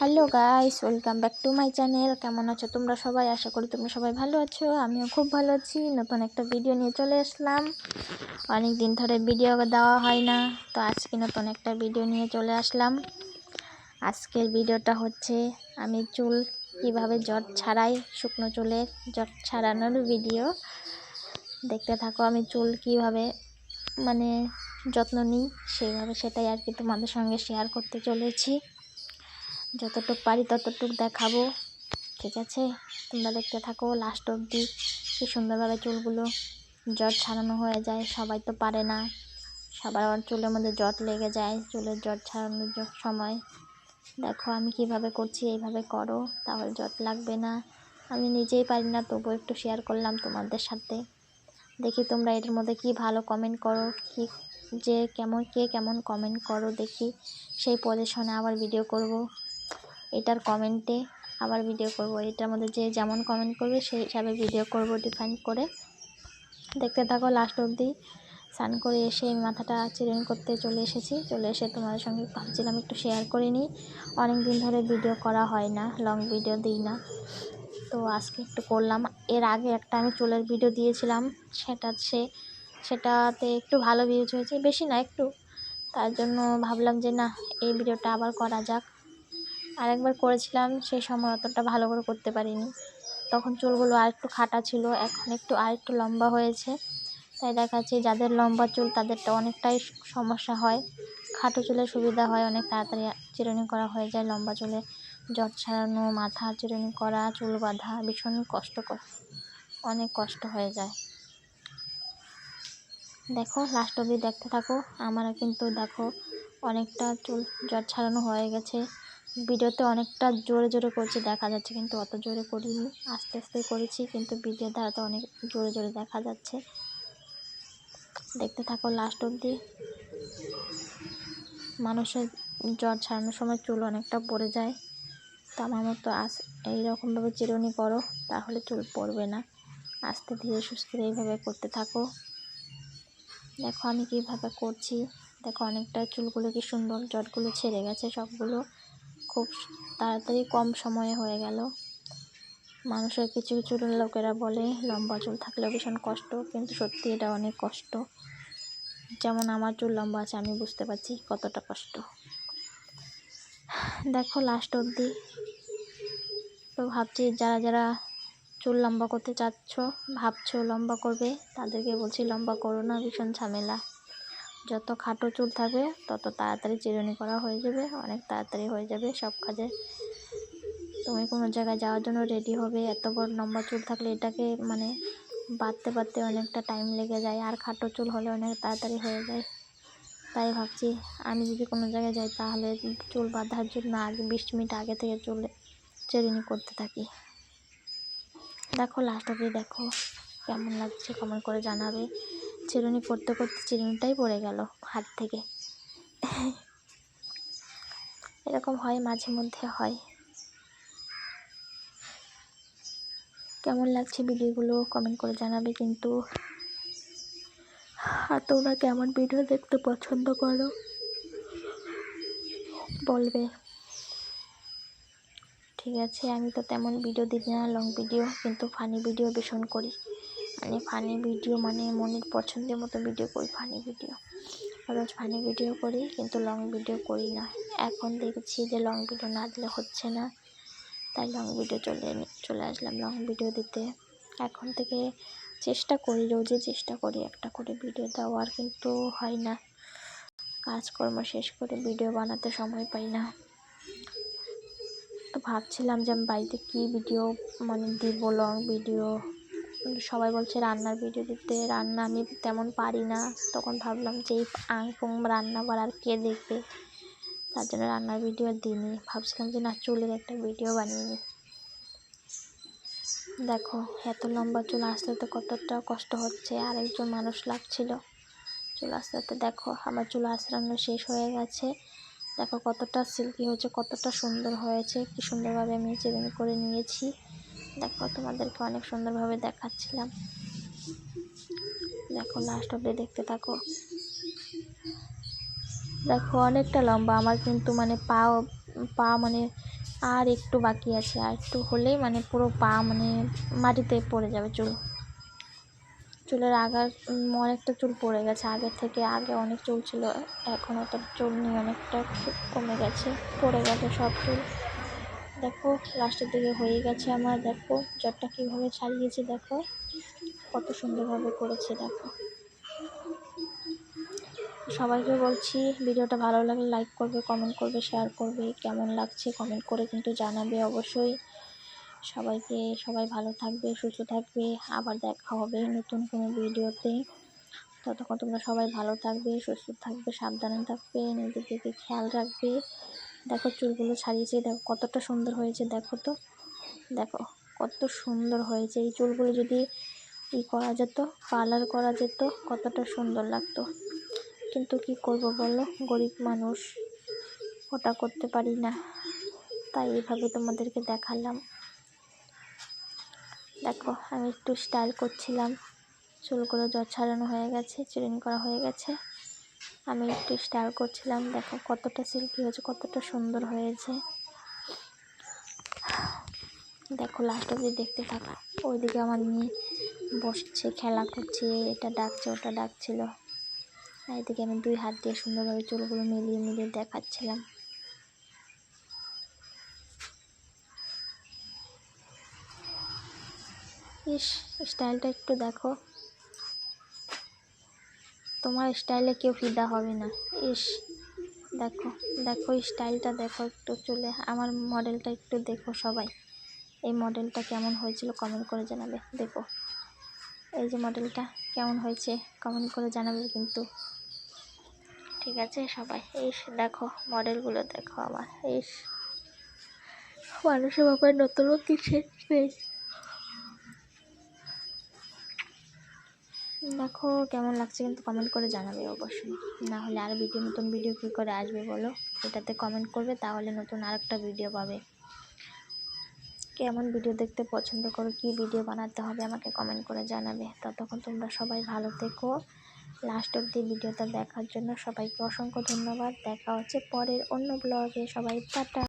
Hello guys, welcome back to my channel. কেমন আছো তোমরা সবাই? আশা করি তুমি সবাই ভালো আছো। আমিও খুব ভালো আছি। নতুন একটা ভিডিও নিয়ে চলে আসলাম। অনেক দিন ধরে ভিডিও দেওয়া হয় না, তো আজকে নতুন একটা ভিডিও নিয়ে চলে আসলাম। আজকের ভিডিওটা হচ্ছে, আমি চুল কীভাবে জট ছাড়াই শুকনো চুলের জট ছাড়ানোর ভিডিও দেখতে থাকো, আমি চুল কীভাবে মানে যত্ন নিই, সেইভাবে সেটাই আর কি তোমাদের সঙ্গে শেয়ার করতে চলেছি। যতটুক পারি ততটুক দেখাবো। ঠিক আছে? তোমরা দেখতে থাকো লাস্ট অবধি। কি সুন্দরভাবে চুলগুলো জট ছাড়ানো হয়ে যায়, সবাই তো পারে না। সবার চুলের মধ্যে জট লেগে যায়, চুলের জট ছাড়ানোর সময়। দেখো আমি কীভাবে করছি, এইভাবে করো, তাহলে জট লাগবে না। আমি নিজেই পারি না, তবুও একটু শেয়ার করলাম তোমাদের সাথে। দেখি তোমরা এটার মধ্যে কি ভালো কমেন্ট করো, কি যে কেমন, কে কেমন কমেন্ট করো, দেখি। সেই পজিশনে আবার ভিডিও করব। এটার কমেন্টে আবার ভিডিও করব। এটার মধ্যে যে যেমন কমেন্ট করবে, সেই হিসাবে ভিডিও করব ডিফাইন করে। দেখতে থাকো লাস্ট অবধি স্নান করে এসে মাথাটা চিরুনি করতে চলে এসেছি। চলে এসে তোমাদের সঙ্গে ভাবছিলাম একটু শেয়ার করে নিই। অনেক দিন ধরে ভিডিও করা হয় না লং ভিডিও দিই না। তো আজকে একটু করলাম। এর আগে একটা আমি চুলের ভিডিও দিয়েছিলাম। সেটা সে, সেটাতে একটু ভালো ভিউজ হয়েছে। বেশি না, একটু। তার জন্য ভাবলাম যে না, এই ভিডিওটা আবার করা যাক। আরেকবার করেছিলাম, সেই সময় অতটা ভালো করে করতে পারিনি। তখন চুলগুলো আর একটু খাটা ছিল, এখন একটু আর একটু লম্বা হয়েছে। তাই দেখাচ্ছি যাদের লম্বা চুল, তাদেরটা অনেকটাই সমস্যা হয়। খাটো চুলে সুবিধা হয়, অনেক তাড়াতাড়ি চিরুনি করা হয়ে যায়। লম্বা চুলে জট ছাড়ানো, মাথা চিরুনি করা, চুল বাঁধা ভীষণ কষ্টকর, অনেক কষ্ট হয়ে যায়। দেখো লাস্ট অবধি দেখতে থাকো। আমারও কিন্তু দেখো, অনেকটা চুল জট ছাড়ানো হয়ে গেছে। ভিডিওতে অনেকটা জোরে জোরে করছি, দেখা যাচ্ছে কিন্তু অত জোরে করিনি। আস্তে আস্তে করেছি কিন্তু ভিডিও দ্বারা তো অনেক জোরে জোরে দেখা যাচ্ছে। দেখতে থাকো লাস্ট অবধি। মানুষের জ্বর ছাড়ানোর সময় চুল অনেকটা পড়ে যায়। তো আমার মতো আস, এইরকমভাবে চিরুনি করো তাহলে চুল পড়বে না। আস্তে ধীরে সুস্থে এইভাবে করতে থাকো। দেখো আমি কীভাবে করছি। দেখো অনেকটা চুলগুলো কি সুন্দর জটগুলো ছেড়ে গেছে সবগুলো। খুব তাড়াতাড়ি কম সময়ে হয়ে গেল। মানুষের কিছু কিছু লোকেরা বলে, লম্বা চুল থাকলেও ভীষণ কষ্ট, কিন্তু সত্যি এটা অনেক কষ্ট। যেমন আমার চুল লম্বা আছে, আমি বুঝতে পারছি কতটা কষ্ট। দেখো লাস্ট অবধি। তো ভাবছি যারা যারা চুল লম্বা করতে চাচ্ছ, ভাবছ লম্বা করবে, তাদেরকে বলছি লম্বা করো না, ভীষণ ঝামেলা। যত খাটো চুল থাকবে, তত তাড়াতাড়ি চিরুনি করা হয়ে যাবে, অনেক তাড়াতাড়ি হয়ে যাবে সব কাজে। তুমি কোনো জায়গায় যাওয়ার জন্য রেডি হবে, এত বড় লম্বা চুল থাকলে এটাকে মানে বাঁধতে বাঁধতে অনেকটা টাইম লেগে যায়, আর খাটো চুল হলে অনেক তাড়াতাড়ি হয়ে যায়। তাই ভাবছি আমি যদি কোনো জায়গায় যাই, তাহলে চুল বাঁধার জন্য আগে বিশ মিনিট আগে থেকে চুল চিরুনি করতে থাকি। দেখো লাস্ট অবধি দেখো, কেমন লাগছে কমেন্ট করে জানাবে। চিরুনি করতে করতে চিরুনিটাই পড়ে গেল হাত থেকে। এরকম হয়, মাঝে মধ্যে হয়। কেমন লাগছে ভিডিওগুলো কমেন্ট করে জানাবে কিন্তু। আর তোমরা কেমন ভিডিও দেখতে পছন্দ করো? বলবে। ঠিক আছে, আমি তো তেমন ভিডিও দিই না লং ভিডিও কিন্তু ফানি ভিডিও ভীষণ করি। মানে ফানি ভিডিও মানে মনের পছন্দের মতো ভিডিও করি, ফানি ভিডিও। রোজ ফানি ভিডিও করি, কিন্তু লং ভিডিও করি না। এখন দেখছি যে লং ভিডিও না দিলে হচ্ছে না। তাই লং ভিডিও চলে চলে আসলাম লং ভিডিও দিতে। এখন থেকে চেষ্টা করি, রোজই চেষ্টা করি একটা করে ভিডিও দেওয়ার, কিন্তু হয় না। কাজকর্ম শেষ করে ভিডিও বানাতে সময় পাই না। তো ভাবছিলাম যে আমি বাড়িতে কী ভিডিও মানে দিব লং ভিডিও? সবাই বলছে রান্নার ভিডিও দিতে, রান্না আমি তেমন পারি না। তখন ভাবলাম যে এই আংফুং রান্না আর কে দেখবে? তার জন্য রান্নার ভিডিও দিইনি। ভাবছিলাম যে না, চুলের একটা ভিডিও বানিয়ে নিই। দেখো, এত লম্বা চুল আসতে তো কতটা কষ্ট হচ্ছে। আর একজন মানুষ লাগছিল। চুল আস্তে আস্তে দেখো, আমার চুল আঁচড়ানো শেষ হয়ে গেছে। দেখো কতটা সিল্কি হয়েছে, কতটা সুন্দর হয়েছে। কি সুন্দরভাবে আমি চিরুনি করে নিয়েছি। দেখো, তোমাদেরকে অনেক সুন্দরভাবে দেখাচ্ছিলাম। দেখো লাস্ট অব্দি দেখতে থাকো। দেখো, অনেকটা লম্বা। আমার কিন্তু মানে পা পা মানে আর একটু বাকি আছে। আর একটু হলেই মানে পুরো পা মানে মাটিতে পড়ে যাবে চুল। চুলের আগার অনেকটা চুল পড়ে গেছে। আগের থেকে আগে অনেক চুল ছিল। এখন অত চুল নেই অনেকটা কমে গেছে। পড়ে গেছে সব চুল। দেখো, লাস্টের দিকে হয়ে গেছে আমার, দেখো জটটা কীভাবে ছাড়িয়েছি, দেখো। কত সুন্দরভাবে করেছে, দেখো। সবাইকে বলছি, ভিডিওটা ভালো লাগলে লাইক করবে কমেন্ট করবে শেয়ার করবে, কেমন লাগছে কমেন্ট করে কিন্তু জানাবে অবশ্যই। সবাইকে, সবাই ভালো থাকবে, সুস্থ থাকবে, আবার দেখা হবে নতুন কোনো ভিডিওতে। ততক্ষণ তোমরা সবাই ভালো থাকবে, সুস্থ থাকবে, সাবধানে থাকবে নিজের দিকে খেয়াল রাখবে। দেখো চুলগুলো ছাড়িয়েছে, দেখো কতটা সুন্দর হয়েছে, দেখো তো। দেখো কত সুন্দর হয়েছে, এই চুলগুলো যদি ই করা যেত, পার্লার করা যেত, কতটা সুন্দর লাগতো। কিন্তু কি করব বলো, গরিব মানুষ, ওটা করতে পারি না। তাই এইভাবে তোমাদেরকে দেখালাম। দেখো আমি একটু স্টাইল করছিলাম। চুলগুলো জট ছাড়ানো হয়ে গেছে চিরেন করা হয়ে গেছে। আমি একটু স্টাইল করছিলাম। দেখো কতটা সিল্কি হয়েছে, কতটা সুন্দর হয়েছে। দেখো লাস্ট অব্দি দেখতে থাকো। ওইদিকে আমার মেয়ে বসছে, খেলা করছে, এটা ডাকছে, ওটা ডাকছিল। এদিকে আমি দুই হাত দিয়ে সুন্দরভাবে চুলগুলো মিলিয়ে মিলিয়ে দেখাচ্ছিলাম। ইস স্টাইলটা একটু দেখো। তোমার স্টাইলে কেউ ফিদা হবে না। ইস, দেখো দেখো স্টাইলটা দেখো একটু চলে, আমার মডেলটা একটু দেখো সবাই। এই মডেলটা কেমন হয়েছিল কমেন্ট করে জানাবে, দেখো। এই যে মডেলটা কেমন হয়েছে কমেন্ট করে জানাবে কিন্তু। ঠিক আছে সবাই, ইস, দেখো মডেলগুলো দেখো আমার, ইস। মানুষের ব্যাপারে নতুন কিছু নেই দেখো কেমন লাগছে কিন্তু কমেন্ট করে জানাবে অবশ্যই। না হলে আর ভিডিও নতুন ভিডিও কী করে আসবে বলো? এটাতে কমেন্ট করবে, তাহলে নতুন আরেকটা ভিডিও পাবে। কেমন ভিডিও দেখতে পছন্দ করো, কী ভিডিও বানাতে হবে আমাকে কমেন্ট করে জানাবে। ততক্ষণ তোমরা সবাই ভালো থেকো। লাস্ট অব্দি ভিডিওটা দেখার জন্য সবাইকে অসংখ্য ধন্যবাদ। দেখা হচ্ছে পরের অন্য ব্লগে সবাই টাটা।